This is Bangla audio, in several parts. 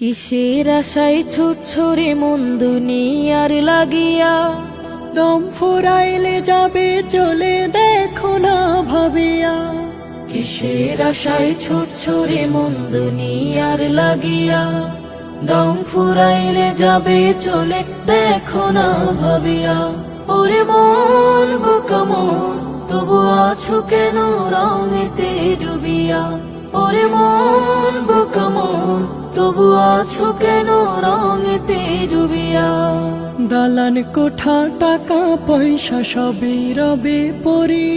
কিসের আশায় ছুটছরে মন দুনিয়ার লাগিয়া? দম ফুরাইলে যাবে চলে দেখো না ভাবিয়া। কিসের আশায় ছুটছরে মন দুনিয়ার লাগিয়া? দম ফুরাইলে যাবে চলে দেখো না ভাবিয়া। ওরে মন বোকা মন তবু আছো কেন রঙেতে ডুবিয়া? ওরে মন কেন রঙেতে ডুবিয়া দালান কোঠা টাকা পয়সা সবই রবে পরি।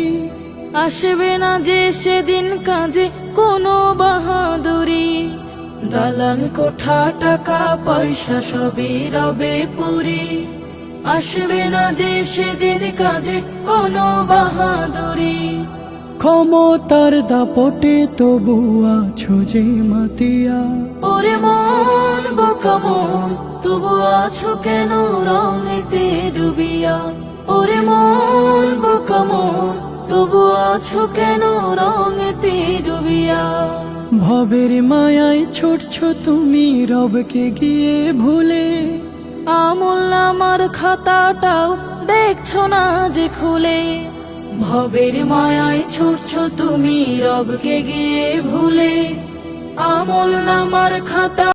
আসবে না যে সেদিন কাজে কোনো বাহাদুরি। দালান কোঠা টাকা পয়সা সবই রবে পুরি। আসবে না যে সেদিন কাজে কোনো বাহাদুরি। ক্ষমতার দাপটে তবু আছো যে মাতিয়া। মন বোকা মন তবু আছো কেন রঙেতে ডুবিয়া? ওরে মন তবু আছো কেন রঙেতে ডুবিয়া? ভবের মায়ায় ছুটছ তুমি রবকে গিয়ে ভুলে। আমল আমার খাতাটাও দেখছ না যে খুলে। ভবের মায়ায় ছুটছো তুমি রবকে গিয়ে ভুলে। আমল নামার খাতা